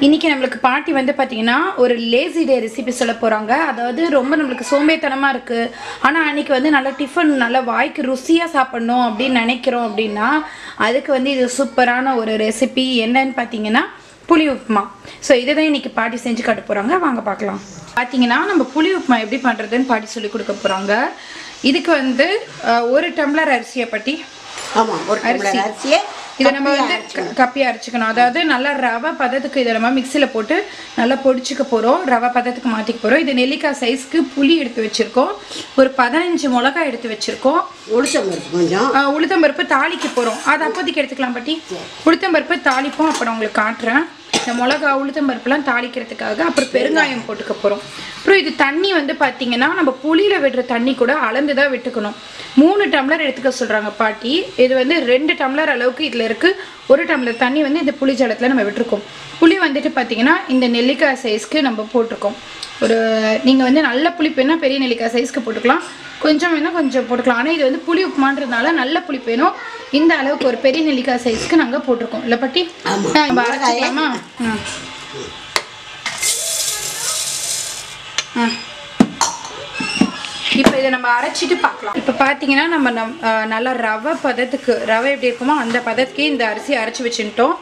இன்னைக்கு நம்மளுக்கு பாட்டி வந்து பார்த்தீங்கன்னா ஒரு லேசி டே ரெசிபி சொல்ல போகிறாங்க அதாவது ரொம்ப நம்மளுக்கு சோம்பேத்தனமாக இருக்குது ஆனால் அன்னைக்கு வந்து நல்லா டிஃபன் நல்லா வாய்க்கு ருசியாக சாப்பிடணும் அப்படின்னு நினைக்கிறோம் அப்படின்னா அதுக்கு வந்து இது சூப்பரான ஒரு ரெசிபி என்னன்னு பார்த்தீங்கன்னா புளி உப்புமா. ஸோ இதை தான் இன்னைக்கு பாட்டி செஞ்சு காட்ட போகிறாங்க வாங்க பார்க்கலாம் பார்த்தீங்கன்னா நம்ம புளி உப்புமா எப்படி பண்ணுறதுன்னு பாட்டி சொல்லி கொடுக்க போகிறாங்க இதுக்கு வந்து ஒரு டம்ளர் அரிசியை பட்டி ஆமா ஒரு அரிசி. அரிசியை இதை நம்ம வந்து அரைச்சிக்கணும். க- கப்பியா அரைச்சிக்கணும். அதாவது நல்லா ரவை பதத்துக்கு இதை நம்ம மிக்சியில் போட்டு நல்லா பொடிச்சுக்க போகிறோம் ரவை பதத்துக்கு மாற்றிக்க போகிறோம் இது நெல்லிக்காய் சைஸ்க்கு புளி எடுத்து வச்சுருக்கோம். ஒரு பதினஞ்சு மிளகாய் எடுத்து வச்சுருக்கோம். உளுத்தம் பருப்பு கொஞ்சம் உளுத்தம்பருப்பு தாளிக்க போகிறோம் அது அப்போதைக்கு எடுத்துக்கலாம் பாட்டி. உளுத்தம்பருப்பு தாளிப்போம். அப்புறம் உங்களுக்கு காட்டுறேன். இந்த மிளகா உளுத்தம் பருப்புலாம் தாளிக்கிறதுக்காக அப்புறம் பெருங்காயம் போட்டுக்க போகிறோம் அப்புறம் இது தண்ணி வந்து பார்த்தீங்கன்னா நம்ம புளியில் விடுற தண்ணி கூட அளந்து தான் விட்டுக்கணும். மூணு டம்ளர் எடுத்துக்க சொல்கிறாங்க பாட்டி. இது வந்து ரெண்டு டம்ளர் அளவுக்கு இதில் இருக்குது ஒரு டம்ளர் தண்ணி வந்து இந்த புளி ஜலத்தில் நம்ம விட்டுருக்கோம். புளி வந்துட்டு பார்த்தீங்கன்னா இந்த நெல்லிக்காய் சைஸ்க்கு நம்ம போட்டிருக்கோம். ஒரு நீங்கள் வந்து நல்ல புளிப்புனா பெரிய நெல்லிக்காய் சைஸ்க்கு போட்டுக்கலாம். கொஞ்சம் வேணால் கொஞ்சம் போட்டுக்கலாம். ஆனால் இது வந்து புளி உப்புமான்றதுனால நல்ல புளிப்பு வேணும். இந்த அளவுக்கு ஒரு பெரிய நெல்லிக்காய் சைஸ்க்கு நாங்கள் போட்டிருக்கோம். இல்லை பட்டி? அரைச்சிக்கலாமா ஆ இப்போ இதை நம்ம அரைச்சிட்டு பார்க்கலாம். இப்போ பார்த்தீங்கன்னா நம்ம நம் நல்லா ரவை பதத்துக்கு ரவை எப்படி இருக்குமோ அந்த பதத்துக்கே இந்த அரிசி அரைச்சி வச்சுட்டோம்.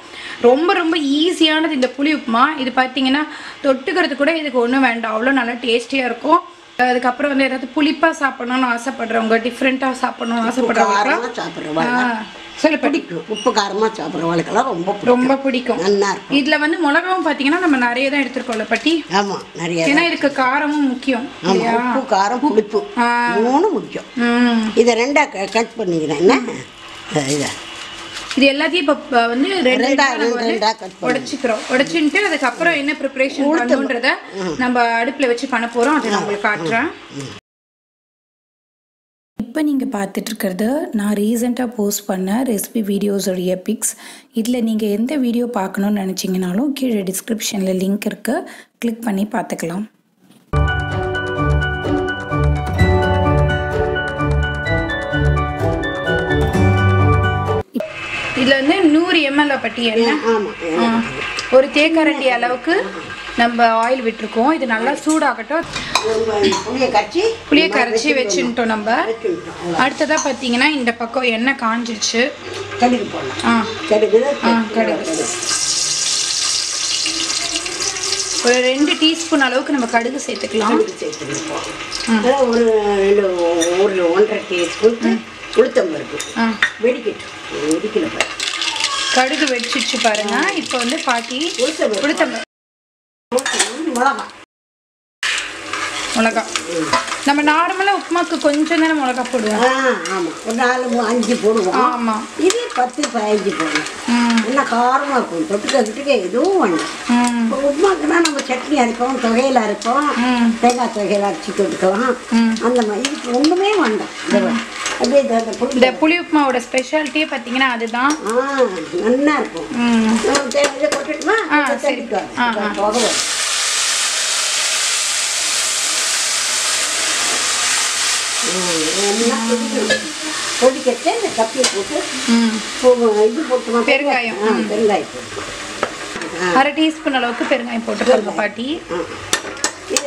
ரொம்ப ரொம்ப ஈஸியானது இந்த புளி உப்புமா. இது பார்த்தீங்கன்னா தொட்டுக்கிறது கூட இதுக்கு ஒன்றும் வேண்டாம். அவ்வளோ நல்லா டேஸ்டியாக இருக்கும். அதுக்கப்புறம் வந்து ஏதாவது புளிப்பாக சாப்பிடணும்னு ஆசைப்படுறவங்க டிஃப்ரெண்ட்டாக சாப்பிடணும்னு ஆசைப்படுறவங்க சாப்பிட்றவங்க பட்டி பிடிக்கும். உப்பு காரமா சாப்பிட்றவங்களுக்கெல்லாம் ரொம்ப ரொம்ப பிடிக்கும். நல்லா இருக்கும். இதுல வந்து மிளகாவும் பார்த்தீங்கன்னா நம்ம நிறைய தான் எடுத்துருக்கோம்ல பட்டி? ஆமா நிறைய ஏன்னா இதுக்கு காரமும் முக்கியம். உப்பு காரம் புளிப்பு ஆ. மூணு முக்கியம். இதை ரெண்டா கட் பண்ணிக்கிறேன். என்ன? இதை. இது எல்லாத்தையும் இப்போ வந்து உடைச்சிக்கிறோம். உடைச்சிட்டு அதுக்கப்புறம் என்ன ப்ரிப்பரேஷன் பண்ணணுன்றத நம்ம அடுப்புல வச்சு பண்ண போறோம். அதை நான் உங்களுக்கு காட்டுறேன். இப்போ நீங்கள் பார்த்துட்டு இருக்கிறது நான் ரீசெண்டாக போஸ்ட் பண்ண ரெசிபி வீடியோஸோடைய பிக்ஸ் இதில் நீங்கள் எந்த வீடியோ பார்க்கணுன்னு நினச்சிங்கனாலும் கீழே டிஸ்கிரிப்ஷனில் லிங்க் இருக்குது கிளிக் பண்ணி பார்த்துக்கலாம் இதுல வந்து நூறு எம்எல் பட்டி எண்ணெய் ஒரு தேக்கரண்டி அளவுக்கு நம்ம ஆயில் விட்டுருக்கோம். இது நல்லா சூடாகட்டும். புளியை கரைச்சி வச்சுட்டோம் நம்ம. வச்சுட்டோம். அடுத்ததா பார்த்தீங்கன்னா இந்த பக்கம் எண்ணெய் காஞ்சிருச்சு. ஆ. கடுகு ஆ கடுகு. ஒரு ரெண்டு டீஸ்பூன் அளவுக்கு நம்ம கடுகு சேர்த்துக்கலாம். கடுகு ரெண்டு ஒரு ஒன்றரை டீஸ்பூன் உளுத்தம் பருப்பு. வெடிக்கட்டும். பாரு. கடுகு வெடிச்சிச்சு பாருங்க. இப்போ வந்து பாட்டி உளுத்தம் உளுத்தம் மிளகா. மிளகா நம்ம நார்மலாக உப்புமாக்கு கொஞ்சம் தானே மிளகா போடுவோம். ஆமாம் ஒரு நாலு மூ- அஞ்சு போடுவோம். ஆமாம் இது பத்து பதினஞ்சு போடுவோம். நல்லா காரமாக இருக்கும். தொட்டுக்க எதுவும் வேண்டாம் இப்போ உப்புமாக்குனா நம்ம சட்னி அரைப்போம் தொகையில் அரைப்போம். தேங்காய் தொகையில் அரைச்சி தொட்டுக்கலாம் ம். அந்த மாதிரி இதுக்கு ஒன்றுமே வேண்டாம். இந்த அப்படியே புளி உப்புமாவோட ஸ்பெஷாலிட்டியே பார்த்தீங்கன்னா அதுதான். நல்லா இருக்கும். ம். நம்ம தே- இதை கொட்டுட்டுமா ஆ, சரி. ஆ, இந்த ஆ. புகை வரும். ம், எல்லாம் கொதிக்கணும். கொதிக்கட்டு இந்த கப்பியை போட்டு இது போட்டுமா பெருங்காயம். பெருங்காயம் போட்டு. அரை டீஸ்பூன் அளவுக்கு பெருங்காயம் போட்டுக்கோங்க பாட்டி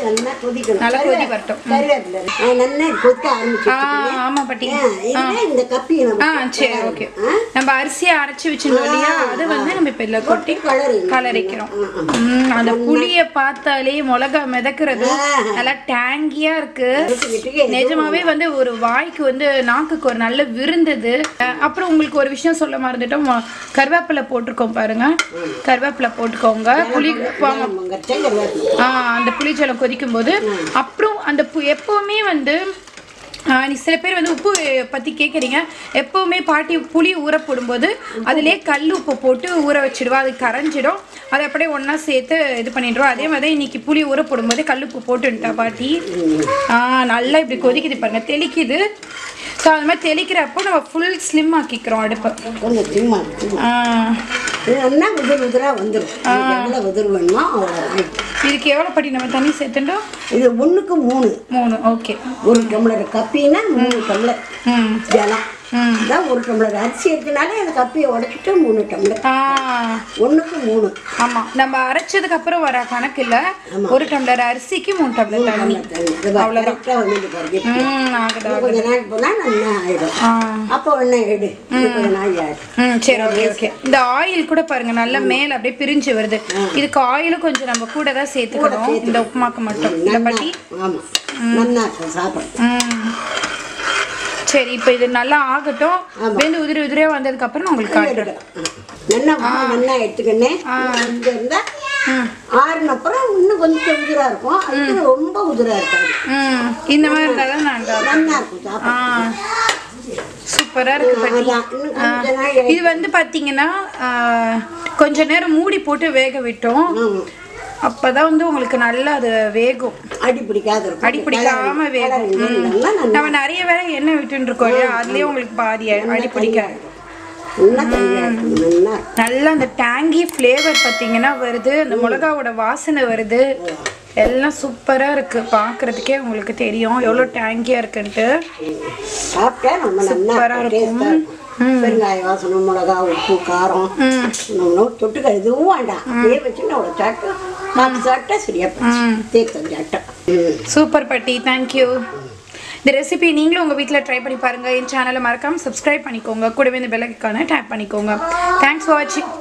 நல்லா கொதிக்கணும் நல்லா கருவே- கொதி வரட்டும். கருவேப்பிலை. ஆ, நல்லா கொதிக்க ஆ ஆரம்பிச்சு ஆமாம் பாட்டி இந்த ஆ சரி ஓகே? நம்ம அரிசியை அரைச்சி வச்சிருந்தோம் இல்லையா அது வந்து நம்ம இப்போ கொட்டி கலரி கலரிக்கிறோம் அந்த புளியை பார்த்தாலே மிளகா மிதக்கிறது. நல்லா டேங்கியா இருக்கு நிஜமாவே வந்து ஒரு வாய்க்கு வந்து நாக்குக்கு ஒரு நல்ல விருந்தது அப்புறம் உங்களுக்கு ஒரு விஷயம் சொல்ல மறந்துட்டோம் கருவேப்பிலை போட்டிருக்கோம் பாருங்க கருவேப்பிலை போட்டுக்கோங்க புளி ஆ அந்த புளிஜலம் கொதிக்கும் போது அப்புறம் அந்த எப்பவுமே வந்து சில பேர் வந்து உப்பு பற்றி கேட்குறீங்க எப்போவுமே பாட்டி புளி ஊற போடும்போது அதிலே கல் உப்பு போட்டு ஊற வச்சிடுவா. அது கரைஞ்சிடும். அதை அப்படியே ஒன்றா சேர்த்து இது பண்ணிடுவோம் அதே மாதிரி இன்னைக்கு புளி ஊற போடும்போது கல் உப்பு போட்டுன்ட்டா பாட்டி. நல்லா இப்படி கொதிக்குது பாருங்க. தெளிக்குது. ஸோ அது மாதிரி தெளிக்கிறப்போ நம்ம ஃபுல் ஸ்லிம் ஆக்கிக்கிறோம் அடுப்பை. நல்லா உதிர் உதிராக வந்துடும் எவ்வளோ உதிர் வேணுமோ அவ்வளோ இதுக்கு எவ்வளோ படி நம்ம தண்ணி சேர்த்துட்டோம்? இது ஒன்றுக்கு மூணு. மூணு ஓகே. ஒரு டம்ளர் கப்பினா மூணு டம்ளர் ஜலம். ம். அதான் ஒரு டம்ளர். அரிசி எடுத்தனாலே அந்த கப்பியை உடைச்சிட்டு மூணு டம்ளர். ஆ. ஒண்ணுக்கு மூணு. ஆமா. நம்ம அரைச்சதுக்கு அப்புறம் வர கணக்கு இல்ல. ஒரு டம்ளர் அரிசிக்கு மூணு டம்ளர் தண்ணி. அவ்வளோதான் வந்து பாருங்க கொஞ்ச நாள் நல்லா ஆயிடும். அப்போ ஒன்று எடு. இன்னும் கொஞ்ச நாள் ஆயிடும். ம் சரி ஓகே ஓகே இந்த ஆயில் கூட பாருங்க நல்லா மேல அப்படியே பிரிஞ்சு வருது. இதுக்கு ஆயிலும் கொஞ்சம் நம்ம கூட தான் சேர்த்துக்கணும். இந்த உப்புமாக்கு மட்டும். இந்த பட்டி. ஆமா. நல்லா இருக்கும் சாப்பிடும் சரி இப்போ இது நல்லா ஆகட்டும். வெந்து உதிரி உதிரியா வந்ததுக்கு அப்புறம் உங்களுக்கு காட்டுறேன். நல்லா நல்லா எடுத்துக்கினேன் இங்க இருந்தா ஆறுன அப்புறம் இன்னும் கொஞ்சம் உதிரா இருக்கும். அதுக்கு ரொம்ப உதிரா இருக்காது. ம். இந்த மாதிரி இருந்தால் தான் நான் நல்லா இருக்கும். நல்லா இருக்கும். சாப்பிடும் ஆ. சூப்பரா இருக்கு இது வந்து பாத்தீங்கன்னா ஆ, கொஞ்ச நேரம் மூடி போட்டு வேக விட்டோம். ஆமா. அப்பதான் வந்து உங்களுக்கு நல்லா அது வேகும். அடி பிடிக்காத இருக்கும். அடி பிடிக்காம வேகும். நம்ம நிறைய வேற எண்ணெய் விட்டுன்னு இருக்கோம் இல்லையா? அதுலயே உங்களுக்கு பாதி அடி பிடிக்காது நல்லா அந்த டேங்கி ஃப்ளேவர் பார்த்தீங்கன்னா வருது. அந்த மிளகாவோட வாசனை வருது. எல்லாம் சூப்பரா இருக்கு. பார்க்கறதுக்கே உங்களுக்கு தெரியும். எவ்வளோ டேங்கியா இருக்குன்ட்டு. சாப்பிட்டா நம்ம நல்லா சூப்பரா டேஸ்டா இருக்கும். பெருங்காய வாசனை மிளகா உப்பு காரம். தொட்டுக்க எதுவும் வேண்டாம். அப்படியே வச்சு நம்ம சாப்பிட்டு பார்த்து சாப்பிட்டா சரியா தேக்கம் சாப்பிட்டா. ம். சூப்பர் பட்டி தேங்க்யூ இந்த ரெசிபி நீங்களும் உங்கள் வீட்டில் ட்ரை பண்ணி பாருங்கள் என் சேனலை மறக்காமல் சப்ஸ்கிரைப் பண்ணிக்கோங்க. கூடவே இந்த பெல்லைக்கான டேப் பண்ணிக்கோங்க. தேங்க்ஸ் ஃபார் வாட்சிங்